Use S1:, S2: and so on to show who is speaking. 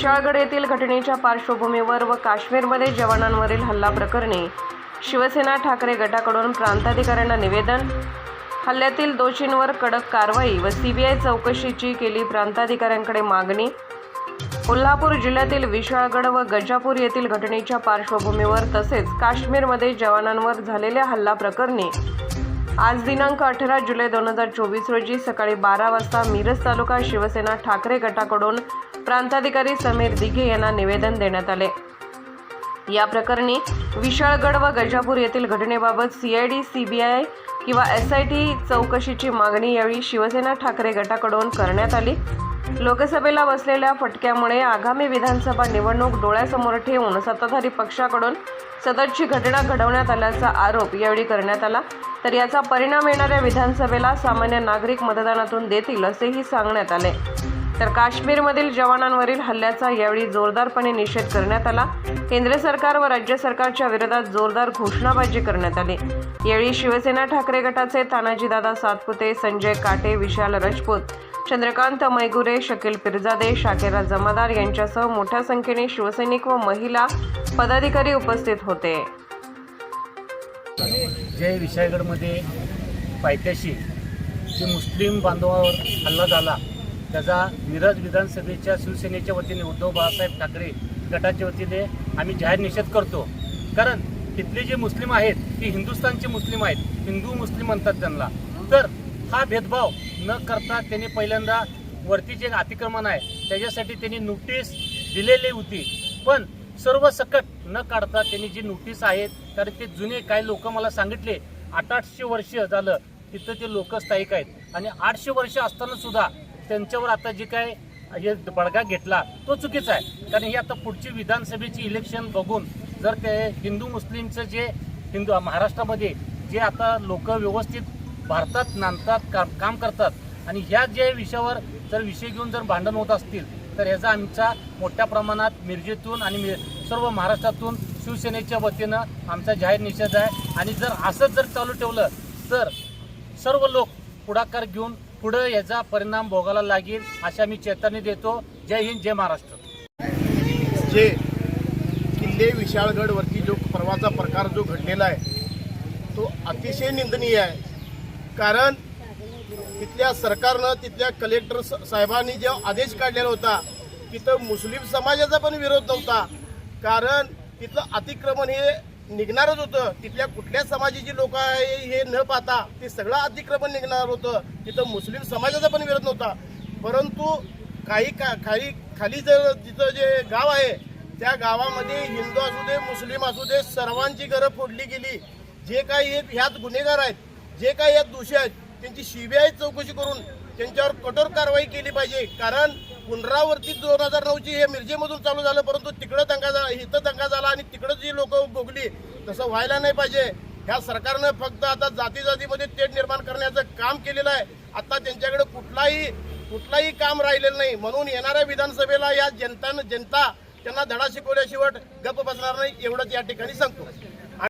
S1: विशाळगड येथील घटनेच्या पार्श्वभूमीवर व काश्मीरमध्ये जवानांवरील हल्ला प्रकरणी शिवसेना ठाकरे गटाकडून प्रांताधिकाऱ्यांना निवेदन. हल्ल्यातील दोषींवर कडक कारवाई व सीबीआय चौकशीची केली प्रांताधिकाऱ्यांकडे मागणी. कोल्हापूर जिल्ह्यातील विशाळगड व गजापूर येथील घटनेच्या पार्श्वभूमीवर तसेच काश्मीरमध्ये जवानांवर झालेल्या हल्ला प्रकरणी आज दिनांक अठरा जुलै दोन हजार चोवीस रोजी सकाळी बारा वाजता मिरज तालुका शिवसेना ठाकरे गटाकडून प्रांताधिकारी समीर दिघे यांना निवेदन देण्यात आले. या प्रकरणी विशाळगड व गजापूर येथील घटनेबाबत सीआयडी सीबीआय किंवा एस आय टी चौकशीची मागणी यावेळी शिवसेना ठाकरे गटाकडून करण्यात आली. लोकसभेला बसलेल्या फटक्यामुळे आगामी विधानसभा निवडणूक डोळ्यासमोर ठेवून सत्ताधारी पक्षाकडून सदरची घटना घडवण्यात आल्याचा आरोप यावेळी करण्यात आला. तर याचा परिणाम येणाऱ्या विधानसभेला सामान्य नागरिक मतदानातून देतील असेही सांगण्यात आले. तर काश्मीरमधील जवानांवरील हल्ल्याचा यावेळी जोरदारपणे निषेध करण्यात आला. केंद्र सरकार व राज्य सरकारच्या विरोधात जोरदार घोषणाबाजी करण्यात आली. यावेळी शिवसेना ठाकरे गटाचे तानाजीदादा सातपुते संजय काटे विशाल राजपूत चंद्रकांत मैगुरे शकील पिरजादे शाकेरा जमादार यांच्यासह मोठ्या संख्येने शिवसैनिक व महिला पदाधिकारी उपस्थित होते.
S2: जे विशाळगडमध्ये पायथ्याशी जे मुस्लिम बांधवावर हल्ला झाला त्याचा मिरज विधानसभेच्या शिवसेनेच्या वतीने उद्धव बाळासाहेब ठाकरे गटाच्या वतीने आम्ही जाहीर निषेध करतो. कारण तिथले जे मुस्लिम आहेत ते हिंदुस्थानचे मुस्लिम आहेत हिंदू मुस्लिम म्हणतात त्यांना. तर हा भेदभाव न करता त्यांनी पहिल्यांदा वरती जे अतिक्रमण आहे त्याच्यासाठी त्यांनी नोटीस दिलेली होती. पण सर्व सकट न काढता त्यांनी जी नोटीस आहेत कारण ते जुने काही लोक मला सांगितले. आठ आठशे वर्ष झालं तिथं ते लोक स्थायिक आहेत. आणि आठशे वर्ष असताना सुद्धा त्यांच्यावर आता जे काय हे बडगा घेतला तो चुकीचा आहे. कारण ही आता पुढची विधानसभेची इलेक्शन बघून जर ते हिंदू मुस्लिमचं जे हिंदू महाराष्ट्रामध्ये जे आता लोक व्यवस्थित भारतात नांदतात काम काम करतात आणि ह्या जे विषयावर जर विषय घेऊन जर भांडण होत असतील तर ह्याचा आमचा मोठ्या प्रमाणात मिरजेतून आणि सर्व महाराष्ट्रातून शिवसेनेच्या वतीनं आमचा जाहीर निषेध आहे. आणि जर असंच जर चालू ठेवलं तर सर्व लोक पुढाकार घेऊन पुढं याचा परिणाम भोगायला लागेल अशा मी चेतावणी देतो. जय हिंद जय महाराष्ट्र.
S3: जे किल्ले विशाळगडवरती जो परवाचा प्रकार जो घडलेला आहे तो अतिशय निंदनीय आहे. कारण तिथल्या सरकारनं तिथल्या कलेक्टर स- साहेबांनी जो आदेश काढलेला होता तिथं मुस्लिम समाजाचा पण विरोध नव्हता. कारण तिथलं अतिक्रमण हे निघणारच होतं. तिथल्या कुठल्या समाजाची लोक आहे हे न पाहता ते सगळं अतिक्रमण निघणार होतं. तिथं मुस्लिम समाजाचा पण विरोध नव्हता. परंतु काही का खाली खाली जर तिथं जे गाव आहे त्या गावामध्ये हिंदू असू दे मुस्लिम असू दे सर्वांची घरं फोडली गेली. जे काही ह्यात गुन्हेगार आहेत जे काही यात दोषी आहेत त्यांची सीबीआय चौकशी करून त्यांच्यावर कठोर कारवाई केली पाहिजे. कारण पुनरावृत्ती दोन हजार नऊची हे मिरजेमधून चालू झालं परंतु तिकडं दंगा झाला इथं दंगा झाला आणि तिकडं जी लोक भोगली तसं व्हायला नाही पाहिजे. ह्या सरकारनं फक्त आता जाती जातीमध्ये तेढ निर्माण करण्याचं काम केलेलं आहे. आता त्यांच्याकडे कुठलाही कुठलाही काम राहिलेलं नाही. म्हणून येणाऱ्या विधानसभेला या जनतानं जनता त्यांना धडा शिकवल्याशिवाय गप्प बसणार नाही एवढंच या ठिकाणी सांगतो.